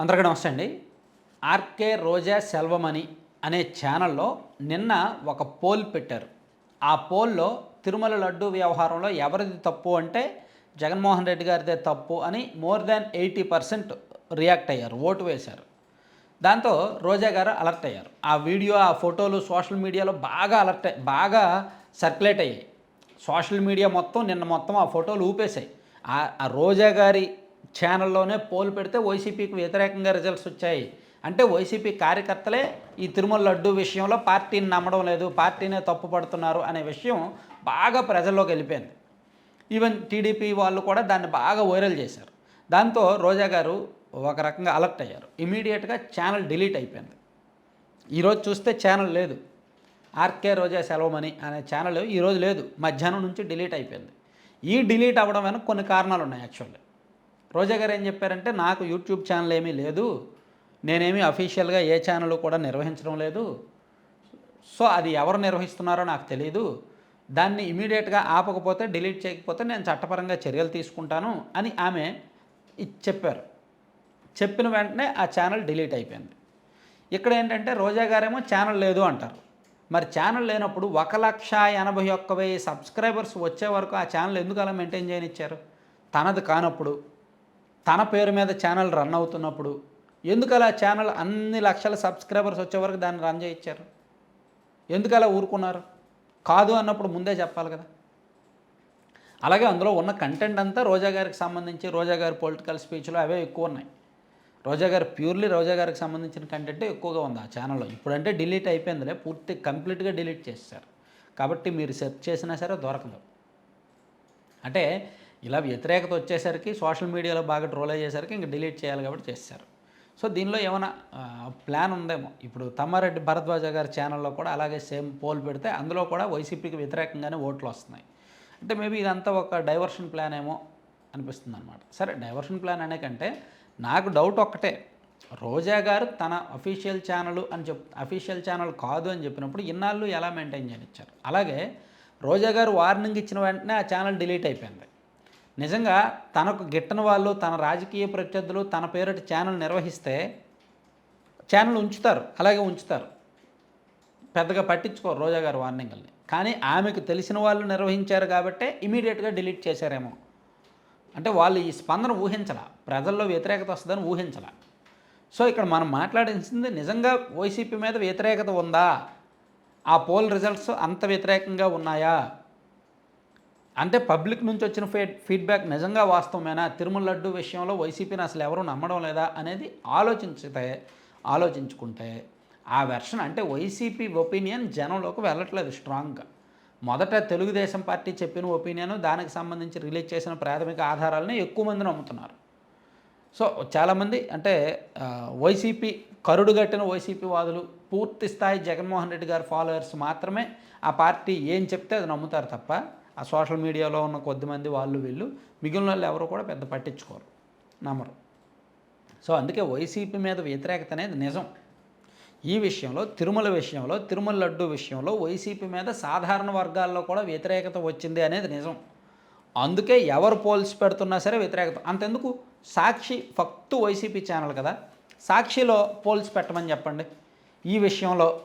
అందరికీ నమస్తే అండి. ఆర్కే రోజా సెల్వమణి అనే ఛానల్లో నిన్న ఒక పోల్ పెట్టారు. ఆ పోల్లో తిరుమల లడ్డు వ్యవహారంలో ఎవరిది తప్పు అంటే జగన్మోహన్ రెడ్డి గారిదే తప్పు అని more than eighty percent react అయ్యారు ఓటు వేశారు. దాంతో రోజా గారు అలర్ట్ అయ్యారు. ఆ వీడియో ఆ ఫోటోలు సోషల్ మీడియాలో బాగా అలర్ట్ బాగా సర్క్యులేట్ అయ్యాయి. సోషల్ మీడియా మొత్తం నిన్న మొత్తం ఆ ఫోటోలు ఊపేశాయి. ఆ రోజా గారి ఛానల్లోనే పోల్ పెడితే వైసీపీకి వ్యతిరేకంగా రిజల్ట్స్ వచ్చాయి. అంటే వైసీపీ కార్యకర్తలే ఈ తిరుమల లడ్డు విషయంలో పార్టీని నమ్మడం లేదు పార్టీనే తప్పు పడుతున్నారు అనే విషయం బాగా ప్రజల్లోకి వెళ్ళిపోయింది. ఈవెన్ టీడీపీ వాళ్ళు కూడా దాన్ని బాగా వైరల్ చేశారు. దాంతో రోజా గారు ఒక రకంగా అలర్ట్ అయ్యారు. ఇమీడియట్గా ఛానల్ డిలీట్ అయిపోయింది. ఈరోజు చూస్తే ఛానల్ లేదు. ఆర్కే రోజా సెలవమని అనే ఛానల్ ఈరోజు లేదు. మధ్యాహ్నం నుంచి డిలీట్ అయిపోయింది. ఈ డిలీట్ అవ్వడం వెనక కొన్ని కారణాలు ఉన్నాయి యాక్చువల్లీ రోజా గారు ఏం చెప్పారంటే నాకు యూట్యూబ్ ఛానల్ ఏమీ లేదు నేనేమి అఫీషియల్గా ఏ ఛానల్ కూడా నిర్వహించడం లేదు. సో అది ఎవరు నిర్వహిస్తున్నారో నాకు తెలియదు దాన్ని ఇమీడియట్గా ఆపకపోతే డిలీట్ చేయకపోతే నేను చట్టపరంగా చర్యలు తీసుకుంటాను అని ఆమె చెప్పారు. చెప్పిన వెంటనే ఆ ఛానల్ డిలీట్ అయిపోయింది. ఇక్కడ ఏంటంటే రోజా గారేమో ఛానల్ లేదు అంటారు. మరి ఛానల్ లేనప్పుడు ఒక లక్ష ఎనభై ఒక్క వెయ్యి సబ్స్క్రైబర్స్ వచ్చే వరకు ఆ ఛానల్ ఎందుకు అలా మెయింటైన్ చేయనిచ్చారు? తనది కానప్పుడు. తన పేరు మీద ఛానల్ రన్ అవుతున్నప్పుడు ఎందుకు అలా ఛానల్ అన్ని లక్షల సబ్స్క్రైబర్స్ వచ్చే వరకు దాన్ని రన్ చేయించారు? ఎందుకు అలా ఊరుకున్నారు? కాదు అన్నప్పుడు ముందే చెప్పాలి కదా. అలాగే అందులో ఉన్న కంటెంట్ అంతా రోజా గారికి సంబంధించి రోజా గారి పొలిటికల్ స్పీచ్లు అవే ఎక్కువ ఉన్నాయి. రోజా గారు ప్యూర్లీ రోజా గారికి సంబంధించిన కంటెంట్ ఎక్కువగా ఉంది ఆ ఛానల్లో ఇప్పుడంటే డిలీట్ అయిపోయిందిలే పూర్తి కంప్లీట్గా డిలీట్ చేస్తారు కాబట్టి మీరు సెర్చ్ చేసినా సరే దొరకదు. అంటే ఇలా వ్యతిరేకత వచ్చేసరికి సోషల్ మీడియాలో బాగా ట్రోల్ అయ్యేసరికి ఇంకా డిలీట్ చేయాలి కాబట్టి చేస్తారు. సో దీనిలో ఏమైనా ప్లాన్ ఉందేమో? ఇప్పుడు తమ్మారెడ్డి భరద్వాజ గారి ఛానల్లో కూడా అలాగే సేమ్ పోల్ పెడితే అందులో కూడా వైసీపీకి వ్యతిరేకంగానే ఓట్లు వస్తున్నాయి. అంటే మేబీ ఇదంతా ఒక డైవర్షన్ ప్లాన్ ఏమో అనిపిస్తుంది అనమాట సరే డైవర్షన్ ప్లాన్ అనే కంటే నాకు డౌట్ ఒక్కటే. రోజా గారు తన అఫీషియల్ ఛానల్ అని చెప్ అఫీషియల్ ఛానల్ కాదు అని చెప్పినప్పుడు ఇన్నాళ్ళు ఎలా మెయింటైన్ చేయనిచ్చారు అలాగే రోజా గారు వార్నింగ్ ఇచ్చిన వెంటనే ఆ ఛానల్ డిలీట్ అయిపోయింది. నిజంగా తనకు గిట్టని వాళ్ళు తన రాజకీయ ప్రత్యర్థులు తన పేరిట ఛానల్ నిర్వహిస్తే ఛానల్ ఉంచుతారు అలాగే ఉంచుతారు. పెద్దగా పట్టించుకోరు రోజా గారు వార్నింగ్ని కానీ ఆమెకు తెలిసిన వాళ్ళు నిర్వహించారు కాబట్టే ఇమీడియట్గా డిలీట్ చేశారేమో. అంటే వాళ్ళు ఈ స్పందన ఊహించాల. ప్రజల్లో వ్యతిరేకత వస్తుందని ఊహించాల. సో ఇక్కడ మనం మాట్లాడించింది నిజంగా వైసీపీ మీద వ్యతిరేకత ఉందా? ఆ పోల్ రిజల్ట్స్ అంత వ్యతిరేకంగా ఉన్నాయా? అంటే పబ్లిక్ నుంచి వచ్చిన ఫీడ్ ఫీడ్బ్యాక్ నిజంగా వాస్తవమేనా? తిరుమల లడ్డు విషయంలో వైసీపీని అసలు ఎవరు నమ్మడం లేదా అనేది ఆలోచించితే ఆలోచించుకుంటే ఆ వెర్షన్ అంటే వైసీపీ ఒపీనియన్ జనంలోకి వెళ్ళట్లేదు స్ట్రాంగ్గా. మొదట తెలుగుదేశం పార్టీ చెప్పిన ఒపీనియన్ దానికి సంబంధించి రిలీజ్ చేసిన ప్రాథమిక ఆధారాలని ఎక్కువ మంది నమ్ముతున్నారు. సో చాలామంది అంటే వైసీపీ కరుడుగట్టిన వైసీపీ వాదులు పూర్తి స్థాయి జగన్మోహన్ రెడ్డి గారి ఫాలోయర్స్ మాత్రమే ఆ పార్టీ ఏం చెప్తే అది నమ్ముతారు తప్ప ఆ సోషల్ మీడియాలో ఉన్న కొద్దిమంది వాళ్ళు వీళ్ళు మిగిలిన వాళ్ళు ఎవరు కూడా పెద్ద పట్టించుకోరు. నమ్మరు. సో అందుకే వైసీపీ మీద వ్యతిరేకత అనేది నిజం. ఈ విషయంలో తిరుమల విషయంలో తిరుమల లడ్డు విషయంలో వైసీపీ మీద సాధారణ వర్గాల్లో కూడా వ్యతిరేకత వచ్చింది అనేది నిజం. అందుకే ఎవరు పోల్స్ పెడుతున్నా సరే వ్యతిరేకత. అంతెందుకు? సాక్షి ఫక్తు వైసీపీ ఛానల్ కదా. సాక్షిలో పోల్స్ పెట్టమని చెప్పండి. ఈ విషయంలో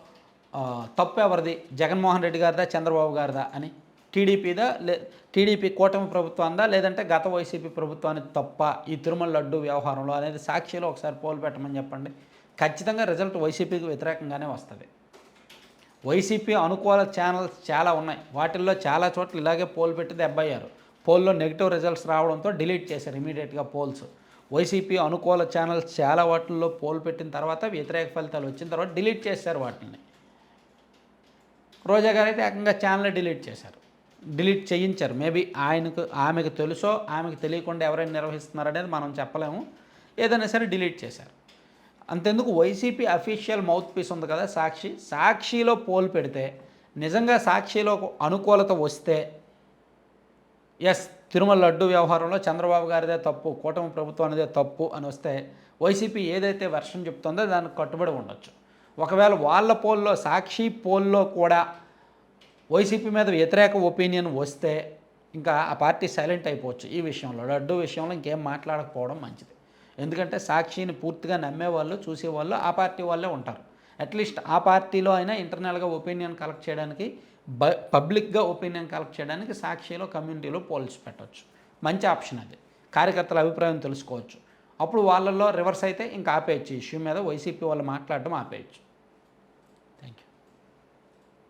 తప్పు ఎవరిది? జగన్మోహన్ రెడ్డి గారిదా? చంద్రబాబు గారిదా? అని టీడీపీదా లే టీడీపీ కూటమి ప్రభుత్వాందా లేదంటే గత వైసీపీ ప్రభుత్వానికి తప్ప ఈ తిరుమల లడ్డు వ్యవహారంలో అనేది సాక్షిలో ఒకసారి పోల్ పెట్టమని చెప్పండి. ఖచ్చితంగా రిజల్ట్ వైసీపీకి వ్యతిరేకంగానే వస్తుంది. వైసీపీ అనుకూల ఛానల్స్ చాలా ఉన్నాయి. వాటిల్లో చాలా చోట్ల ఇలాగే పోల్ పెట్టి దెబ్బయ్యారు పోల్లో నెగిటివ్ రిజల్ట్స్ రావడంతో డిలీట్ చేశారు ఇమీడియట్గా పోల్స్. వైసీపీ అనుకూల ఛానల్స్ చాలా వాటిల్లో పోల్ పెట్టిన తర్వాత వ్యతిరేక ఫలితాలు వచ్చిన తర్వాత డిలీట్ చేశారు వాటిని. రోజా గారు అయితే ఏకంగా ఛానల్ డిలీట్ చేశారు. డిలీట్ చేయించారు. మేబీ ఆయనకు ఆమెకు తెలుసో ఆమెకు తెలియకుండా ఎవరైనా నిర్వహిస్తున్నారు అనేది మనం చెప్పలేము. ఏదైనా సరే డిలీట్ చేశారు. అంతెందుకు వైసీపీ అఫీషియల్ మౌత్ పీస్ ఉంది కదా సాక్షి. సాక్షిలో పోల్ పెడితే నిజంగా సాక్షిలో అనుకూలత వస్తే ఎస్ తిరుమల లడ్డు వ్యవహారంలో చంద్రబాబు గారిదే తప్పు కూటమి ప్రభుత్వానిదే తప్పు అని వస్తే వైసీపీ ఏదైతే వర్షం చెప్తుందో దానికి కట్టుబడి ఉండొచ్చు. ఒకవేళ వాళ్ళ పోల్లో సాక్షి పోల్లో కూడా వైసీపీ మీద వ్యతిరేక ఒపీనియన్ వస్తే ఇంకా ఆ పార్టీ సైలెంట్ అయిపోవచ్చు ఈ విషయంలో. లడ్డు విషయంలో ఇంకేం మాట్లాడకపోవడం మంచిది. ఎందుకంటే సాక్షిని పూర్తిగా నమ్మేవాళ్ళు చూసేవాళ్ళు ఆ పార్టీ వాళ్ళే ఉంటారు. అట్లీస్ట్ ఆ పార్టీలో అయినా ఇంటర్నల్గా ఒపీనియన్ కలెక్ట్ చేయడానికి బ పబ్లిక్గా ఒపీనియన్ కలెక్ట్ చేయడానికి సాక్షిలో కమ్యూనిటీలో పోల్చి పెట్టవచ్చు మంచి ఆప్షన్ అది. కార్యకర్తల అభిప్రాయం తెలుసుకోవచ్చు. అప్పుడు వాళ్ళల్లో రివర్స్ అయితే ఇంకా ఆపేయచ్చు. ఇష్యూ మీద వైసీపీ వాళ్ళు మాట్లాడడం ఆపేయచ్చు.